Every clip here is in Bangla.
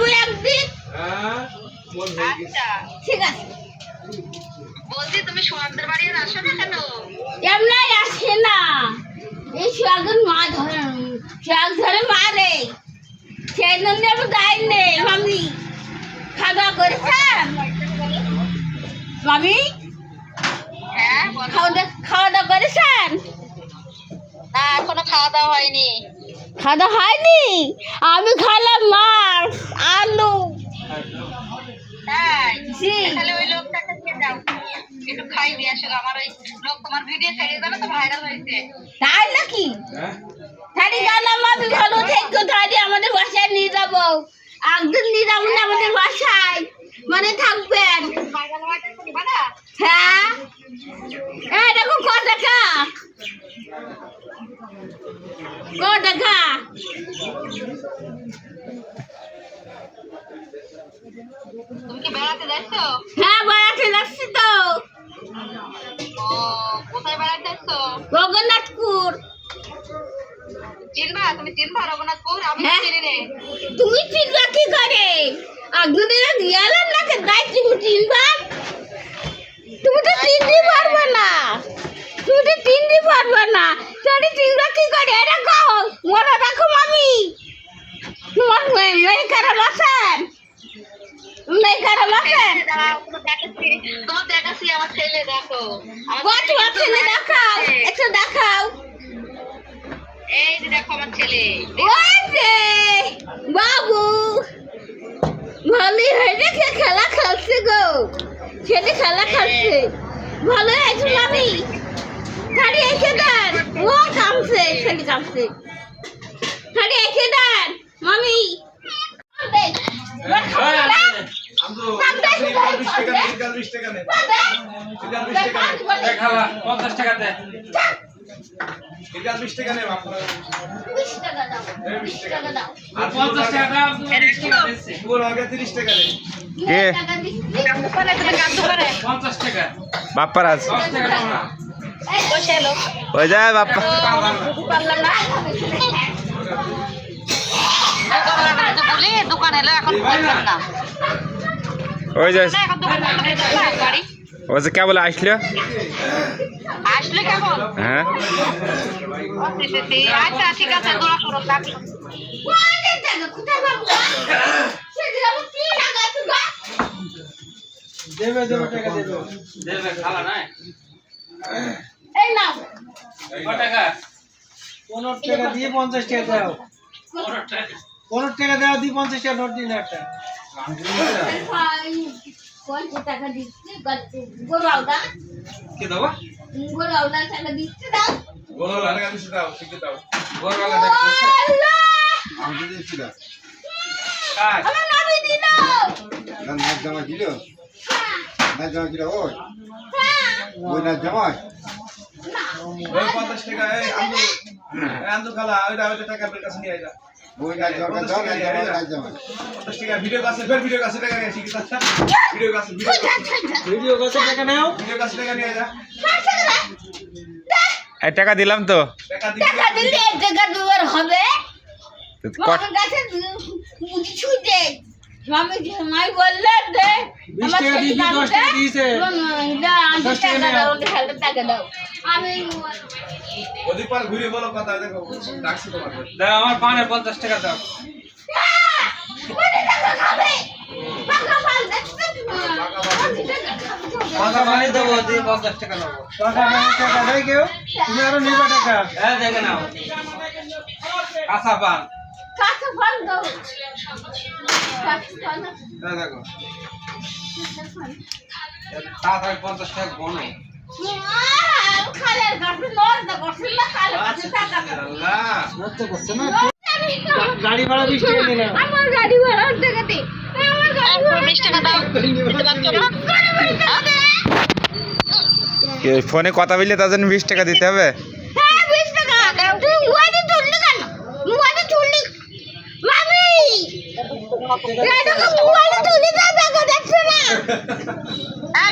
যাব একদিন হ্যাঁ গেছে আচ্ছা ঠিক আছে। বলছি তুমি সোহাগদের বাড়ি আর আসো না কেন? এমনাই আসে না। এই সোয়াগের মা ধরে সোয়াগ ধরে মারে। সেই জন্য আমি যাই নেই মামি। খাওয়া দাওয়া করেছেন মামি? হ্যাঁ খাওয়া দাওয়া খাওয়া দাওয়া করেছেন? না এখনও খাওয়া দাওয়া হয়নি। খাওয়া দাওয়া হয়নি? আমি খালাম মাছ আলু তাই জি তাহলে ওই লোকটাকে দিয়ে যাও একটু খাই দিয়ে আসলে আমার ওই লোক তোমার ভিডিও ছেড়ে দেবে তো ভাইরাল হয়েছে তাই নাকি হ্যাঁ? থারি গালাম আমি ভালো থেকে থারি আমাদের বাসায় নিয়ে যাব। একদিন নিয়ে যাব না আমাদের বাসায়। মানে থাকবেন হ্যাঁ? এই দেখো ক টাকা ক টাকা তুমি কি বেড়াতে যাচ্ছো? হ্যাঁ বেড়াতে যাচ্ছি তো। ও কোথায় বেড়াতে যাচ্ছো? রঘুনাথপুর। চিনবা? তুমি চিনবা রঘুনাথপুর আমি হ্যাঁ। চিনি তুমি চিনবা কি করে? একদিন গেলেন না তাই তুমি চিনবা? তুমি তো চিনতে পারবে না। তুমি তো চিনতে পারবে না। তাহলে চিনবা কি করে? এটা কও। মনে রাখো মামি। তোমার মেয়ে মেয়ে খারাপ আছেন মেয়ে খারাপ আছেন তোমার দেখাচ্ছি আমার ছেলে দেখো। কত ছেলে দেখাও। একটু দেখাও। এই যে দেখো আমার ছেলে বাবু ভালোই হয়েছে খেলা খেলছে গো ছেলে খেলা খেলছে ভালো হয়েছে মামি গাড়ি এসে দেন ও কামছে ছেলে কামছে গাড়ি এসে দেন মামি খালা পঞ্চাশ টাকা দে এটা বিশ টাকা নেই আপনার। বিশ টাকা দাও এই বিশ বিশ টাকা। টাকা দাও। আর পঞ্চাশ টাকা দাও। তুমি বিশ টাকা দিচ্ছি পুরো আগে তিরিশ টাকা নেই কে? টাকা দিচ্ছি। কান্দু তুমি কান্দু করে পঞ্চাশ টাকা। বাপ্পারাজ। দশ টাকা দাও না। এই, বসে এলো। ওই যায় বাপ্পা। পারলাম না। দোকান এলো এখন বললাম না। ওই যায়। এখন দোকান বন্ধ করে দিলাম না, গাড়ি ওই যে কেবল আসলো? হ্যাঁ? আচ্ছা ঠিক আছে দোড়া করো টাকা। দেবে। খালা নাই? এই নাও। টাকা? পনেরো টাকা দিয়ে পঞ্চাশ টাকা দাও। পনেরো টাকা। পনেরো টাকা দাও দিয়ে পঞ্চাশ টাকা নোট দিন একটা। টাকা দিচ্ছি? কি দেবো? গোড়াওটা টাকা দিচ্ছি দাও। বলো টাকা দিচ্ছে দাও ঠিক দাও। টাকা দিচ্ছে। আল্লাহ! আমি তো দিচ্ছি না। কাজ আমার নামি দিল। নাচ জামা দিল। হ্যাঁ, নাচ জামা দিল ওই। হ্যাঁ। ওই নাচ জামাই। ওই পঞ্চাশ টাকা এই এই আন্দু খালা ওইটা ওইটা টাকা আপনার কাছে নিয়ে আইলা। ওই নাচ জামা দাও নাচ জামা নাচ জামা পঞ্চাশ টাকা ভিডিও কাছে ফের ভিডিও কাছে টাকা ভিডিও কাছে ভিডিও নাও। ভিডিও কাছে টাকা নিয়ে যা এই টাকা দিলাম তো। টাকা দিলে এক টাকা দুবার হবে। আমার কাছে বুঝি ছুটে আমি আমার টাকা টাকা। দাও টাকা দাও। আমি ওদিক পার ঘুরে বলো কথা দেখো ডাকছি তোমার দাও আমার পানে পঞ্চাশ টাকা দাও। মানে টাকা খাবে? পাঁচা পানি হ্যাঁ কাঁচা পান দাও দেখো তাড়াতাড়ি পঞ্চাশ টাকা না গাড়ি ভাড়া বিশ টাকা দিলাম আমার গাড়ি ভাড়া টাকা ফোনে কথা বললে তার জন্য বিশ টাকা দিতে হবে? হ্যাঁ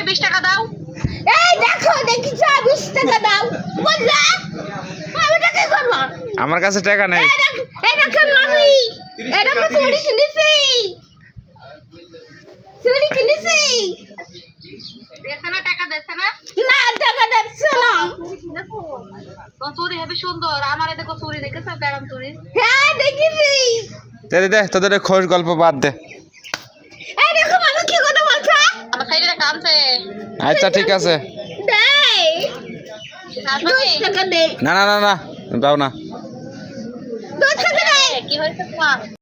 বিশ টাকা। দাও। এই দেখো দেখি চা বিশ টাকা দাও। বললা? আমি টাকা করব? আমার কাছে টাকা নেই এই দেখ এই দেখো মামি এটা তো চুরি শুনেছি সুন্দর আমার দেখো চুরি দেখেছ কেমন চুরি? হ্যাঁ দেখিছি। দে দে দে তোদের খোশ গল্প বাদ দে। এই দেখো মানুষ কি কথা বলছে? আমার সাইডে কামছে আচ্ছা ঠিক আছে। না না না না দাও না। কি হয়েছে তোমার?